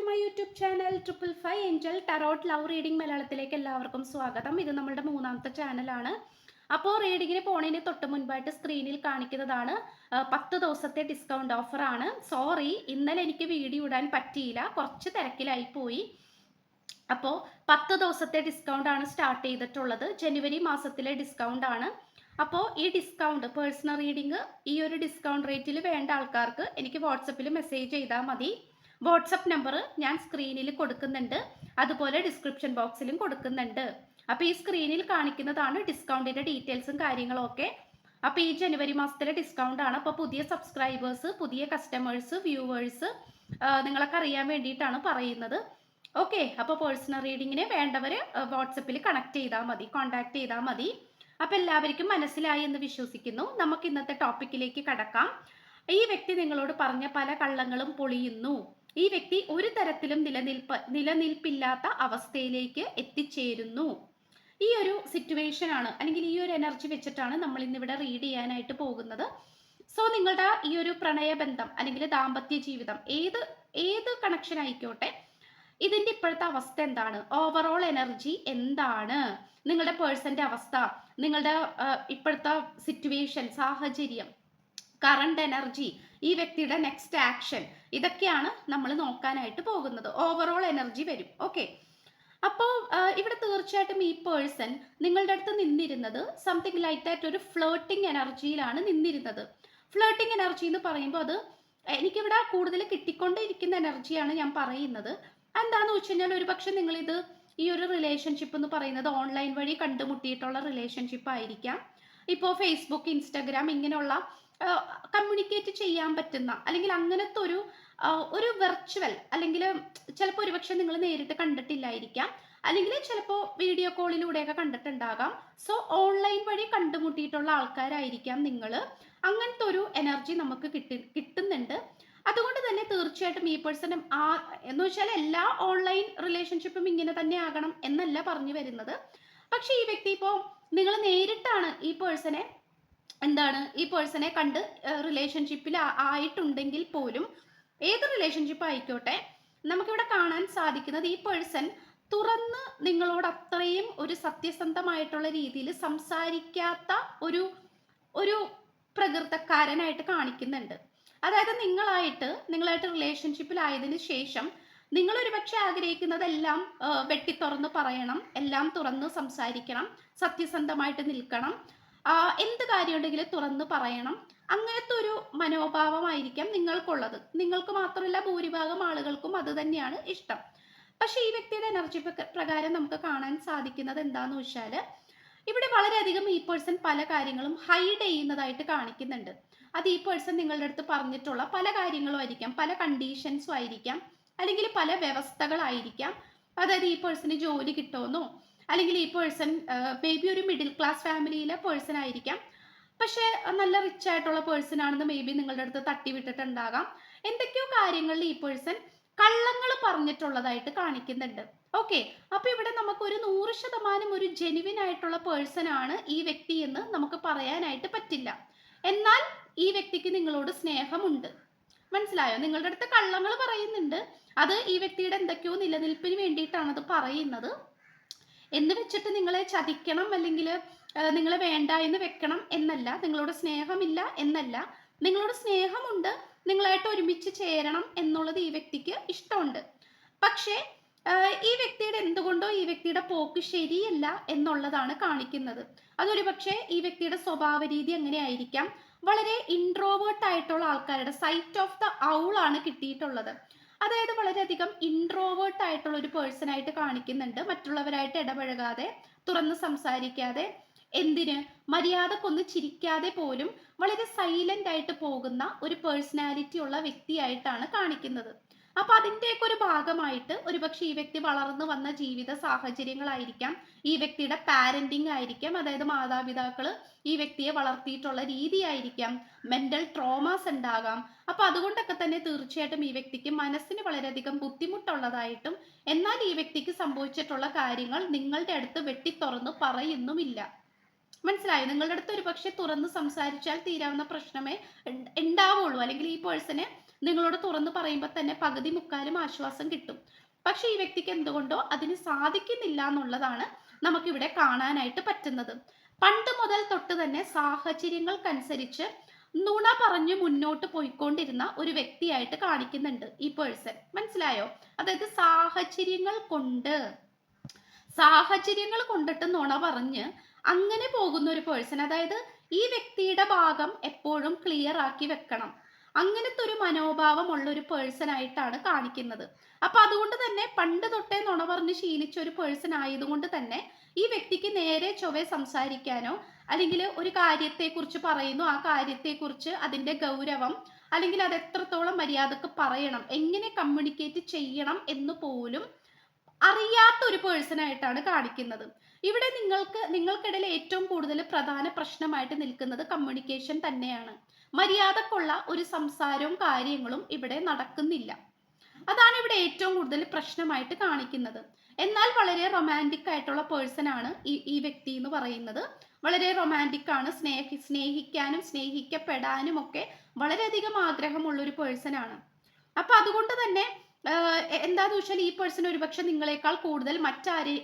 To my YouTube channel triple five angel tarot love reading മലയാളത്തിലേക്ക് എല്ലാവർക്കും സ്വാഗതം. ഇത് നമ്മളുടെ മൂന്നാമത്തെ ചാനലാണ്. അപ്പോൾ റീഡിങ്ങിന് പോണതിന് തൊട്ട് മുൻപായിട്ട് സ്ക്രീനിൽ കാണിക്കുന്നതാണ് പത്ത് ദിവസത്തെ ഡിസ്കൗണ്ട് ഓഫർ ആണ് സോറി ഇന്നലെ എനിക്ക് വീഡിയോ ഇടാൻ പറ്റിയില്ല. കുറച്ച് തിരക്കിലായി പോയി. അപ്പോൾ പത്ത് ദിവസത്തെ ഡിസ്കൗണ്ട് ആണ് സ്റ്റാർട്ട് ചെയ്തിട്ടുള്ളത്. ജനുവരി മാസത്തിലെ ഡിസ്കൗണ്ട് ആണ് അപ്പോൾ ഈ ഡിസ്കൗണ്ട് പേഴ്സണൽ റീഡിംഗ് ഈ ഒരു ഡിസ്കൗണ്ട് റേറ്റിൽ വേണ്ട ആൾക്കാർക്ക് എനിക്ക് വാട്സപ്പിൽ മെസ്സേജ് ചെയ്താൽ മതി. വാട്സപ്പ് നമ്പർ ഞാൻ സ്ക്രീനിൽ കൊടുക്കുന്നുണ്ട്. അതുപോലെ ഡിസ്ക്രിപ്ഷൻ ബോക്സിലും കൊടുക്കുന്നുണ്ട്. അപ്പോൾ ഈ സ്ക്രീനിൽ കാണിക്കുന്നതാണ് ഡിസ്കൗണ്ടിന്റെ ഡീറ്റെയിൽസും കാര്യങ്ങളും ഒക്കെ അപ്പോൾ ഈ ജനുവരി മാസത്തിലെ ഡിസ്കൗണ്ട് ആണ് അപ്പോൾ പുതിയ സബ്സ്ക്രൈബേഴ്സ് പുതിയ കസ്റ്റമേഴ്സ് വ്യൂവേഴ്സ് നിങ്ങളൊക്കെ അറിയാൻ വേണ്ടിയിട്ടാണ് പറയുന്നത്. ഓക്കെ അപ്പോൾ പേഴ്സണൽ റീഡിങ്ങിന് വേണ്ടവർ വാട്സപ്പിൽ കണക്ട് ചെയ്താൽ മതി കോൺടാക്ട് ചെയ്താൽ മതി. അപ്പോൾ എല്ലാവർക്കും മനസ്സിലായി എന്ന് വിശ്വസിക്കുന്നു. നമുക്ക് ഇന്നത്തെ ടോപ്പിക്കിലേക്ക് കടക്കാം. ഈ വ്യക്തി നിങ്ങളോട് പറഞ്ഞ പല കള്ളങ്ങളും പൊളിയുന്നു. ഈ വ്യക്തി ഒരു തരത്തിലും നിലനിൽപ്പ് നിലനിൽപ്പില്ലാത്ത അവസ്ഥയിലേക്ക് എത്തിച്ചേരുന്നു. ഈ ഒരു സിറ്റുവേഷൻ ആണ് അല്ലെങ്കിൽ ഈ ഒരു എനർജി വെച്ചിട്ടാണ് നമ്മൾ ഇന്നിവിടെ റീഡ് ചെയ്യാനായിട്ട് പോകുന്നത്. സോ നിങ്ങളുടെ ഈ ഒരു പ്രണയബന്ധം അല്ലെങ്കിൽ ദാമ്പത്യ ജീവിതം ഏത് ഏത് കണക്ഷൻ ആയിക്കോട്ടെ ഇതിന്റെ ഇപ്പോഴത്തെ അവസ്ഥ എന്താണ്? ഓവറോൾ എനർജി എന്താണ്? നിങ്ങളുടെ പേഴ്സന്റെ അവസ്ഥ നിങ്ങളുടെ ഇപ്പോഴത്തെ സിറ്റുവേഷൻ സാഹചര്യം കറണ്ട് എനർജി ഈ വ്യക്തിയുടെ നെക്സ്റ്റ് ആക്ഷൻ ഇതൊക്കെയാണ് നമ്മൾ നോക്കാനായിട്ട് പോകുന്നത്. ഓവറോൾ എനർജി വരും. ഓക്കെ അപ്പോൾ ഇവിടെ തീർച്ചയായിട്ടും ഈ പേഴ്സൺ നിങ്ങളുടെ അടുത്ത് നിന്നിരുന്നത് സംതിങ് ലൈക്ക് ദാറ്റ് ഒരു ഫ്ലേട്ടിംഗ് എനർജിയിലാണ് നിന്നിരുന്നത്. ഫ്ലേട്ടിംഗ് എനർജി എന്ന് പറയുമ്പോൾ അത് എനിക്കിവിടെ കൂടുതൽ കിട്ടിക്കൊണ്ടിരിക്കുന്ന എനർജിയാണ് ഞാൻ പറയുന്നത്. എന്താണെന്ന് വെച്ച് കഴിഞ്ഞാൽ ഒരു പക്ഷെ നിങ്ങളിത് ഈ ഒരു റിലേഷൻഷിപ്പ് എന്ന് പറയുന്നത് ഓൺലൈൻ വഴി കണ്ടുമുട്ടിയിട്ടുള്ള റിലേഷൻഷിപ്പ് ആയിരിക്കാം. ഇപ്പോൾ ഫേസ്ബുക്ക് ഇൻസ്റ്റഗ്രാം ഇങ്ങനെയുള്ള കമ്മ്യൂണിക്കേറ്റ് ചെയ്യാൻ പറ്റുന്ന അല്ലെങ്കിൽ അങ്ങനത്തെ ഒരു ഒരു വെർച്വൽ അല്ലെങ്കിൽ ചിലപ്പോൾ ഒരുപക്ഷെ നിങ്ങൾ നേരിട്ട് കണ്ടിട്ടില്ലായിരിക്കാം അല്ലെങ്കിൽ ചിലപ്പോൾ വീഡിയോ കോളിലൂടെയൊക്കെ കണ്ടിട്ടുണ്ടാകാം. സോ ഓൺലൈൻ വഴി കണ്ടുമുട്ടിയിട്ടുള്ള ആൾക്കാരായിരിക്കാം നിങ്ങൾ. അങ്ങനത്തെ ഒരു എനർജി നമുക്ക് കിട്ടി കിട്ടുന്നുണ്ട്. അതുകൊണ്ട് തന്നെ തീർച്ചയായിട്ടും ഈ പേഴ്സണും ആ എന്ന് വെച്ചാൽ എല്ലാ ഓൺലൈൻ റിലേഷൻഷിപ്പും ഇങ്ങനെ തന്നെ ആകണം എന്നല്ല പറഞ്ഞു വരുന്നത്. പക്ഷേ ഈ വ്യക്തി ഇപ്പോൾ നിങ്ങൾ നേരിട്ടാണ് ഈ പേഴ്സണെ എന്താണ്? ഈ പേഴ്സണെ കണ്ട് റിലേഷൻഷിപ്പിൽ ആയിട്ടുണ്ടെങ്കിൽ പോലും ഏത് റിലേഷൻഷിപ്പ് ആയിക്കോട്ടെ നമുക്കിവിടെ കാണാൻ സാധിക്കുന്നത് ഈ പേഴ്സൺ തുറന്ന് നിങ്ങളോട് അത്രയും ഒരു സത്യസന്ധമായിട്ടുള്ള രീതിയിൽ സംസാരിക്കാത്ത ഒരു ഒരു പ്രകൃതക്കാരനായിട്ട് കാണിക്കുന്നുണ്ട്. അതായത് നിങ്ങളായിട്ട് നിങ്ങളായിട്ട് റിലേഷൻഷിപ്പിൽ റിലേഷൻഷിപ്പിലായതിനു ശേഷം നിങ്ങൾ ഒരുപക്ഷെ ആഗ്രഹിക്കുന്നതെല്ലാം വെട്ടി വെട്ടിത്തുറന്ന് പറയണം എല്ലാം തുറന്ന് സംസാരിക്കണം സത്യസന്ധമായിട്ട് നിൽക്കണം. എന്ത് കാര്യമുണ്ടെങ്കിലും തുറന്ന് പറയണം. അങ്ങനത്തെ ഒരു മനോഭാവമായിരിക്കാം നിങ്ങൾക്കുള്ളത്. നിങ്ങൾക്ക് മാത്രമല്ല ഭൂരിഭാഗം ആളുകൾക്കും അത് തന്നെയാണ് ഇഷ്ടം. പക്ഷേ ഈ വ്യക്തിയുടെ എനർജി പ്രകാരം നമുക്ക് കാണാൻ സാധിക്കുന്നത് എന്താന്ന് വെച്ചാൽ ഇവിടെ വളരെയധികം ഈ പേഴ്സൺ പല കാര്യങ്ങളും ഹൈഡ് ചെയ്യുന്നതായിട്ട് കാണിക്കുന്നുണ്ട്. അത് ഈ പേഴ്സൺ നിങ്ങളുടെ അടുത്ത് പറഞ്ഞിട്ടുള്ള പല കാര്യങ്ങളും ആയിരിക്കാം പല കണ്ടീഷൻസും ആയിരിക്കാം അല്ലെങ്കിൽ പല വ്യവസ്ഥകളായിരിക്കാം. അതായത് ഈ പേഴ്സണ് ജോലി കിട്ടുമെന്നോ അല്ലെങ്കിൽ ഈ പേഴ്സൺ മേ ബി ഒരു മിഡിൽ ക്ലാസ് ഫാമിലിയിലെ പേഴ്സൺ ആയിരിക്കാം. പക്ഷേ നല്ല റിച്ച് ആയിട്ടുള്ള പേഴ്സൺ ആണെന്ന് മേ ബി നിങ്ങളുടെ അടുത്ത് തട്ടി വിട്ടിട്ടുണ്ടാകാം. എന്തൊക്കെയോ കാര്യങ്ങളിൽ ഈ പേഴ്സൺ കള്ളങ്ങൾ പറഞ്ഞിട്ടുള്ളതായിട്ട് കാണിക്കുന്നുണ്ട്. ഓക്കെ അപ്പൊ ഇവിടെ നമുക്ക് ഒരു നൂറ് ശതമാനം ഒരു ജെനുവിൻ ആയിട്ടുള്ള പേഴ്സൺ ആണ് ഈ വ്യക്തി എന്ന് നമുക്ക് പറയാനായിട്ട് പറ്റില്ല. എന്നാൽ ഈ വ്യക്തിക്ക് നിങ്ങളോട് സ്നേഹമുണ്ട്. മനസ്സിലായോ? നിങ്ങളുടെ അടുത്ത് കള്ളങ്ങൾ പറയുന്നുണ്ട്. അത് ഈ വ്യക്തിയുടെ എന്തൊക്കെയോ നിലനിൽപ്പിന് വേണ്ടിയിട്ടാണ് അത് പറയുന്നത്. എന്ന് വെച്ചിട്ട് നിങ്ങളെ ചതിക്കണം അല്ലെങ്കിൽ നിങ്ങളെ വേണ്ട എന്ന് വെക്കണം എന്നല്ല. നിങ്ങളോട് സ്നേഹമില്ല എന്നല്ല. നിങ്ങളോട് സ്നേഹമുണ്ട്. നിങ്ങളായിട്ട് ഒരുമിച്ച് ചേരണം എന്നുള്ളത് ഈ വ്യക്തിക്ക് ഇഷ്ടമുണ്ട്. പക്ഷേ ഈ വ്യക്തിയുടെ എന്തുകൊണ്ടോ ഈ വ്യക്തിയുടെ പോക്ക് ശരിയല്ല എന്നുള്ളതാണ് കാണിക്കുന്നത്. അതൊരു പക്ഷേ ഈ വ്യക്തിയുടെ സ്വഭാവ രീതി എങ്ങനെയായിരിക്കാം വളരെ ഇൻട്രോവേർട്ട് ആയിട്ടുള്ള ആൾക്കാരുടെ സൈറ്റ് ഓഫ് ദ ഔൾ ആണ് കിട്ടിയിട്ടുള്ളത്. അതായത് വളരെയധികം ഇൻട്രോവേർട്ട് ആയിട്ടുള്ള ഒരു പേഴ്സൺ ആയിട്ട് കാണിക്കുന്നുണ്ട്. മറ്റുള്ളവരായിട്ട് ഇടപഴകാതെ തുറന്ന് സംസാരിക്കാതെ എന്തിന്? മര്യാദക്കൊന്ന് ചിരിക്കാതെ പോലും വളരെ സൈലന്റ് ആയിട്ട് പോകുന്ന ഒരു പേഴ്സണാലിറ്റി ഉള്ള വ്യക്തിയായിട്ടാണ് കാണിക്കുന്നത്. അപ്പൊ അതിന്റെയൊക്കെ ഒരു ഭാഗമായിട്ട് ഒരുപക്ഷെ ഈ വ്യക്തി വളർന്നു വന്ന ജീവിത സാഹചര്യങ്ങളായിരിക്കാം. ഈ വ്യക്തിയുടെ പാരന്റിങ് ആയിരിക്കാം. അതായത് മാതാപിതാക്കൾ ഈ വ്യക്തിയെ വളർത്തിയിട്ടുള്ള രീതിയായിരിക്കാം. മെന്റൽ ട്രോമാസ് ഉണ്ടാകാം. അപ്പൊ അതുകൊണ്ടൊക്കെ തന്നെ തീർച്ചയായിട്ടും ഈ വ്യക്തിക്ക് മനസ്സിന് വളരെയധികം ബുദ്ധിമുട്ടുള്ളതായിട്ടും എന്നാൽ ഈ വ്യക്തിക്ക് സംഭവിച്ചിട്ടുള്ള കാര്യങ്ങൾ നിങ്ങളുടെ അടുത്ത് വെട്ടിത്തുറന്ന് പറയുന്നുമില്ല. മനസ്സിലായോ? നിങ്ങളുടെ അടുത്ത് ഒരു പക്ഷെ തുറന്ന് സംസാരിച്ചാൽ തീരാവുന്ന പ്രശ്നമേ ഉണ്ട- ഉണ്ടാവുള്ളൂ അല്ലെങ്കിൽ ഈ പേഴ്സണ് നിങ്ങളോട് തുറന്ന് പറയുമ്പോൾ തന്നെ പകുതി മുക്കാലും ആശ്വാസം കിട്ടും. പക്ഷെ ഈ വ്യക്തിക്ക് എന്തുകൊണ്ടോ അതിന് സാധിക്കുന്നില്ല എന്നുള്ളതാണ് നമുക്കിവിടെ കാണാനായിട്ട് പറ്റുന്നത്. പണ്ട് മുതൽ തൊട്ട് തന്നെ സാഹചര്യങ്ങൾക്കനുസരിച്ച് നുണ പറഞ്ഞു മുന്നോട്ട് പോയിക്കൊണ്ടിരുന്ന ഒരു വ്യക്തിയായിട്ട് കാണിക്കുന്നുണ്ട് ഈ പേഴ്സൺ. മനസ്സിലായോ? അതായത് സാഹചര്യങ്ങൾ കൊണ്ട്. സാഹചര്യങ്ങൾ കൊണ്ടിട്ട് നുണ പറഞ്ഞ് അങ്ങനെ പോകുന്ന ഒരു പേഴ്സൺ. അതായത് ഈ വ്യക്തിയുടെ ഭാഗം എപ്പോഴും ക്ലിയർ ആക്കി വെക്കണം. അങ്ങനത്തെ ഒരു മനോഭാവമുള്ള ഒരു പേഴ്സൺ ആയിട്ടാണ് കാണിക്കുന്നത്. അപ്പൊ അതുകൊണ്ട് തന്നെ പണ്ട് തൊട്ടേ നുണ പറഞ്ഞ് ശീലിച്ച ഒരു പേഴ്സൺ ആയതുകൊണ്ട് തന്നെ ഈ വ്യക്തിക്ക് നേരെ ചൊവ്വെ സംസാരിക്കാനോ അല്ലെങ്കിൽ ഒരു കാര്യത്തെക്കുറിച്ച് പറയുന്നു ആ കാര്യത്തെക്കുറിച്ച് അതിന്റെ ഗൗരവം അല്ലെങ്കിൽ അത് എത്രത്തോളം മര്യാദയ്ക്ക് പറയണം എങ്ങനെ കമ്മ്യൂണിക്കേറ്റ് ചെയ്യണം എന്ന് പോലും അറിയാത്ത ഒരു പേഴ്സൺ ആയിട്ടാണ് കാണിക്കുന്നത്. ഇവിടെ നിങ്ങൾക്ക് നിങ്ങൾക്കിടയിൽ ഏറ്റവും കൂടുതൽ പ്രധാന പ്രശ്നമായിട്ട് നിൽക്കുന്നത് കമ്മ്യൂണിക്കേഷൻ തന്നെയാണ്. മര്യാദക്കുള്ള ഒരു സംസാരവും കാര്യങ്ങളും ഇവിടെ നടക്കുന്നില്ല. അതാണ് ഇവിടെ ഏറ്റവും കൂടുതൽ പ്രശ്നമായിട്ട് കാണിക്കുന്നത്. എന്നാൽ വളരെ റൊമാന്റിക് ആയിട്ടുള്ള പേഴ്സൺ ആണ് ഈ ഈ വ്യക്തി എന്ന് പറയുന്നത്. വളരെ റൊമാന്റിക് ആണ്. സ്നേഹി സ്നേഹിക്കാനും സ്നേഹിക്കപ്പെടാനും ഒക്കെ വളരെയധികം ആഗ്രഹമുള്ള ഒരു പേഴ്സൺ ആണ്. അപ്പൊ അതുകൊണ്ട് തന്നെ എന്താന്ന് വെച്ചാൽ ഈ പേഴ്സൺ ഒരുപക്ഷെ നിങ്ങളെക്കാൾ കൂടുതൽ മറ്റാരെ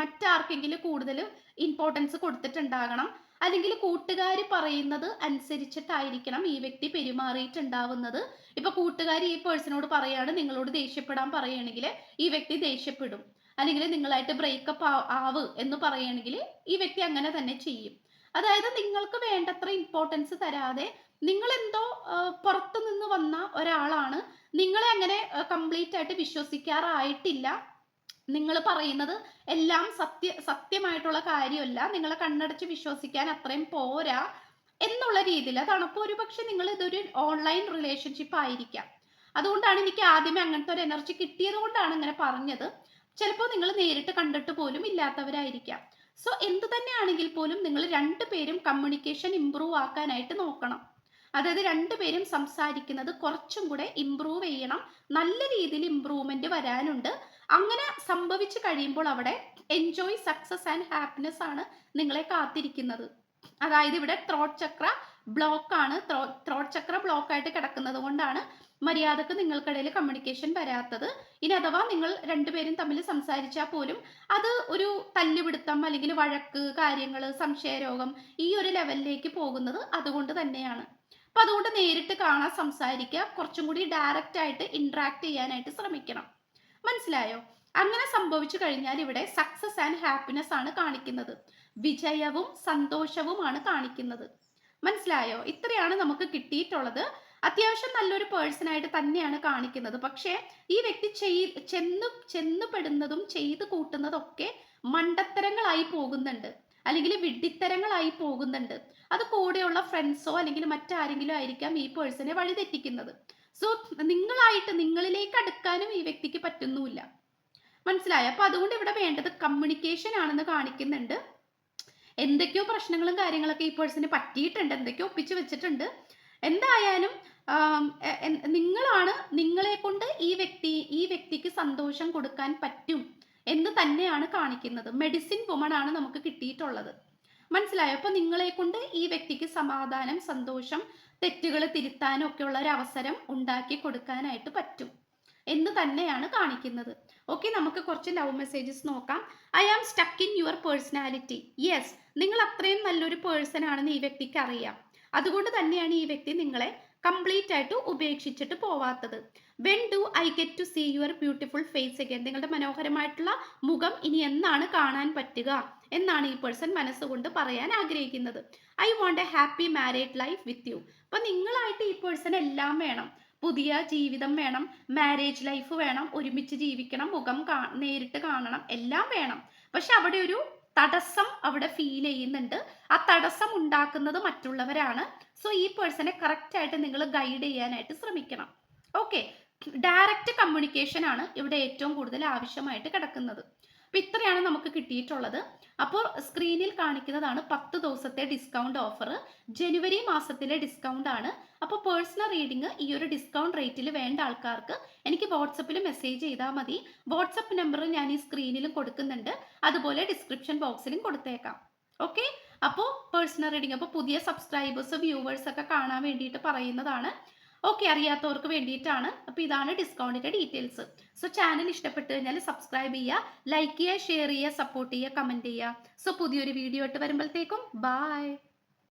മറ്റാർക്കെങ്കിലും കൂടുതൽ ഇമ്പോർട്ടൻസ് കൊടുത്തിട്ടുണ്ടാകണം. അല്ലെങ്കിൽ കൂട്ടുകാർ പറയുന്നത് അനുസരിച്ചിട്ടായിരിക്കണം ഈ വ്യക്തി പെരുമാറിയിട്ടുണ്ടാവുന്നത്. ഇപ്പൊ കൂട്ടുകാർ ഈ പേഴ്സണോട് പറയാണ് നിങ്ങളോട് ദേഷ്യപ്പെടാൻ പറയുകയാണെങ്കിൽ ഈ വ്യക്തി ദേഷ്യപ്പെടും. അല്ലെങ്കിൽ നിങ്ങളായിട്ട് ബ്രേക്കപ്പ് ആവ് എന്ന് പറയുകയാണെങ്കിൽ ഈ വ്യക്തി അങ്ങനെ തന്നെ ചെയ്യും. അതായത് നിങ്ങൾക്ക് വേണ്ടത്ര ഇമ്പോർട്ടൻസ് തരാതെ നിങ്ങൾ എന്തോ പുറത്തു നിന്ന് വന്ന ഒരാളാണ്. നിങ്ങളെ അങ്ങനെ കംപ്ലീറ്റ് ആയിട്ട് വിശ്വസിക്കാറായിട്ടില്ല. നിങ്ങൾ പറയുന്നത് എല്ലാം സത്യ സത്യമായിട്ടുള്ള കാര്യമല്ല. നിങ്ങളെ കണ്ണടച്ച് വിശ്വസിക്കാൻ അത്രയും പോരാ എന്നുള്ള രീതിയിൽ. അതാണ് അപ്പോൾ ഒരുപക്ഷെ നിങ്ങൾ ഇതൊരു ഓൺലൈൻ റിലേഷൻഷിപ്പ് ആയിരിക്കാം. അതുകൊണ്ടാണ് എനിക്ക് ആദ്യമേ അങ്ങനത്തെ ഒരു എനർജി കിട്ടിയത് കൊണ്ടാണ് അങ്ങനെ പറഞ്ഞത്. ചിലപ്പോൾ നിങ്ങൾ നേരിട്ട് കണ്ടിട്ട് പോലും ഇല്ലാത്തവരായിരിക്കാം. സോ എന്ത് തന്നെയാണെങ്കിൽ പോലും നിങ്ങൾ രണ്ടുപേരും കമ്മ്യൂണിക്കേഷൻ ഇമ്പ്രൂവ് ആക്കാനായിട്ട് നോക്കണം. അതായത് രണ്ടുപേരും സംസാരിക്കുന്നത് കുറച്ചും കൂടെ ഇമ്പ്രൂവ് ചെയ്യണം. നല്ല രീതിയിൽ ഇമ്പ്രൂവ്മെന്റ് വരാനുണ്ട്. അങ്ങനെ സംഭവിച്ചു കഴിയുമ്പോൾ അവിടെ എൻജോയ് സക്സസ് ആൻഡ് ഹാപ്പിനെസ് ആണ് നിങ്ങളെ കാത്തിരിക്കുന്നത്. അതായത് ഇവിടെ ത്രോട്ട് ചക്ര ബ്ലോക്ക് ആണ്. ത്രോട്ട് ചക്ര ബ്ലോക്ക് ആയിട്ട് കിടക്കുന്നത് കൊണ്ടാണ് മര്യാദയ്ക്ക് നിങ്ങൾക്കിടയിൽ കമ്മ്യൂണിക്കേഷൻ വരാത്തത്. ഇനി അഥവാ നിങ്ങൾ രണ്ടുപേരും തമ്മിൽ സംസാരിച്ചാൽ പോലും അത് ഒരു തല്ലുപിടുത്തം അല്ലെങ്കിൽ വഴക്ക് കാര്യങ്ങൾ സംശയരോഗം ഈ ഒരു ലെവലിലേക്ക് പോകുന്നത് അതുകൊണ്ട് തന്നെയാണ്. അപ്പൊ അതുകൊണ്ട് നേരിട്ട് കാണാൻ സംസാരിക്കുക കുറച്ചും കൂടി ഡയറക്റ്റ് ആയിട്ട് ഇന്ററാക്ട് ചെയ്യാനായിട്ട് ശ്രമിക്കണം. മനസ്സിലായോ? അങ്ങനെ സംഭവിച്ചു കഴിഞ്ഞാൽ ഇവിടെ സക്സസ് ആൻഡ് ഹാപ്പിനെസ് ആണ് കാണിക്കുന്നത്. വിജയവും സന്തോഷവുമാണ് കാണിക്കുന്നത്. മനസ്സിലായോ? ഇത്രയാണ് നമുക്ക് കിട്ടിയിട്ടുള്ളത്. അത്യാവശ്യം നല്ലൊരു പേഴ്സണായിട്ട് തന്നെയാണ് കാണിക്കുന്നത്. പക്ഷേ ഈ വ്യക്തി ചെയ് ചെന്ന് ചെന്നുപെടുന്നതും ചെയ്തു കൂട്ടുന്നതൊക്കെ മണ്ടത്തരങ്ങളായി പോകുന്നുണ്ട്. അല്ലെങ്കിൽ വിഡ്ഢിത്തരങ്ങളായി പോകുന്നുണ്ട്. അത് കൂടെയുള്ള ഫ്രണ്ട്സോ അല്ലെങ്കിൽ മറ്റാരെങ്കിലും ആയിരിക്കാം ഈ പേഴ്സണെ വഴിതെറ്റിക്കുന്നത്. സോ നിങ്ങളായിട്ട് നിങ്ങളിലേക്ക് അടുക്കാനും ഈ വ്യക്തിക്ക് പറ്റുന്നുമില്ല. മനസ്സിലായോ? അപ്പൊ അതുകൊണ്ട് ഇവിടെ വേണ്ടത് കമ്മ്യൂണിക്കേഷൻ ആണെന്ന് കാണിക്കുന്നുണ്ട്. എന്തൊക്കെയോ പ്രശ്നങ്ങളും കാര്യങ്ങളൊക്കെ ഈ പേഴ്സണെ പറ്റിയിട്ടുണ്ട്. എന്തൊക്കെയോ ഒപ്പിച്ചു വെച്ചിട്ടുണ്ട്. എന്തായാലും നിങ്ങളാണ് നിങ്ങളെ കൊണ്ട് ഈ വ്യക്തി ഈ വ്യക്തിക്ക് സന്തോഷം കൊടുക്കാൻ പറ്റും എന്ന് തന്നെയാണ് കാണിക്കുന്നത്. മെഡിസിൻ വുമൺ ആണ് നമുക്ക് കിട്ടിയിട്ടുള്ളത്. മനസ്സിലായോ? അപ്പൊ നിങ്ങളെ കൊണ്ട് ഈ വ്യക്തിക്ക് സമാധാനം സന്തോഷം തെറ്റുകൾ തിരുത്താനും ഉള്ള ഒരു അവസരം ഉണ്ടാക്കി കൊടുക്കാനായിട്ട് പറ്റും എന്ന് തന്നെയാണ് കാണിക്കുന്നത്. ഓക്കെ നമുക്ക് കുറച്ച് ലവ് മെസ്സേജസ് നോക്കാം. I am stuck in your personality yes നിങ്ങൾ അത്രയും നല്ലൊരു പേഴ്സൺ ആണെന്ന് ഈ വ്യക്തിക്ക് അറിയാം. അതുകൊണ്ട് തന്നെയാണ് ഈ വ്യക്തി നിങ്ങളെ കംപ്ലീറ്റ് ആയിട്ട് ഉപേക്ഷിച്ചിട്ട് പോവാത്തത്. When do I get to see your beautiful face again നിങ്ങളുടെ മനോഹരമായിട്ടുള്ള മുഖം ഇനി എന്നാണ് കാണാൻ പറ്റുക? എന്നാണ് ഈ പേഴ്സൺ മനസ്സുകൊണ്ട് പറയാൻ ആഗ്രഹിക്കുന്നത്. I want a happy married life with you അപ്പൊ നിങ്ങളായിട്ട് ഈ പേഴ്സൺ എല്ലാം വേണം. പുതിയ ജീവിതം വേണം. മാരേജ് ലൈഫ് വേണം. ഒരുമിച്ച് ജീവിക്കണം. മുഖം നേരിട്ട് കാണണം. എല്ലാം വേണം. പക്ഷെ അവിടെ ഒരു തടസ്സം അവിടെ ഫീൽ ചെയ്യുന്നുണ്ട്. ആ തടസ്സം ഉണ്ടാക്കുന്നത് മറ്റുള്ളവരാണ്. സോ ഈ പേഴ്സണെ കറക്റ്റ് ആയിട്ട് നിങ്ങൾ ഗൈഡ് ചെയ്യാനായിട്ട് ശ്രമിക്കണം. ഓക്കെ ഡയറക്റ്റ് കമ്മ്യൂണിക്കേഷൻ ആണ് ഇവിടെ ഏറ്റവും കൂടുതൽ ആവശ്യമായിട്ട് കിടക്കുന്നത്. അപ്പൊ ഇത്രയാണ് നമുക്ക് കിട്ടിയിട്ടുള്ളത്. അപ്പോൾ സ്ക്രീനിൽ കാണിക്കുന്നതാണ് പത്ത് ദിവസത്തെ ഡിസ്കൗണ്ട് ഓഫർ ജനുവരി മാസത്തിലെ ഡിസ്കൗണ്ട് ആണ്. അപ്പോൾ പേഴ്സണൽ റീഡിംഗ് ഈ ഒരു ഡിസ്കൗണ്ട് റേറ്റിൽ വേണ്ട ആൾക്കാർക്ക് എനിക്ക് വാട്സപ്പിൽ മെസ്സേജ് ചെയ്താൽ മതി. വാട്സപ്പ് നമ്പർ ഞാൻ ഈ സ്ക്രീനിലും കൊടുക്കുന്നുണ്ട്. അതുപോലെ ഡിസ്ക്രിപ്ഷൻ ബോക്സിലും കൊടുത്തേക്കാം. ഓക്കെ അപ്പോൾ പേഴ്സണൽ റീഡിംഗ് അപ്പോൾ പുതിയ സബ്സ്ക്രൈബേഴ്സ് വ്യൂവേഴ്സ് ഒക്കെ കാണാൻ വേണ്ടിയിട്ട് പറയുന്നതാണ്. ഓക്കെ അറിയാത്തവർക്ക് വേണ്ടിയിട്ടാണ്. അപ്പോൾ ഇതാണ് ഡിസ്കൗണ്ടിന്റെ ഡീറ്റെയിൽസ് സോ ചാനൽ ഇഷ്ടപ്പെട്ട് കഴിഞ്ഞാൽ സബ്സ്ക്രൈബ് ചെയ്യുക ലൈക്ക് ചെയ്യുക ഷെയർ ചെയ്യുക സപ്പോർട്ട് ചെയ്യുക കമന്റ് ചെയ്യുക. സോ പുതിയൊരു വീഡിയോ ആയിട്ട് വരുമ്പോഴത്തേക്കും ബായ്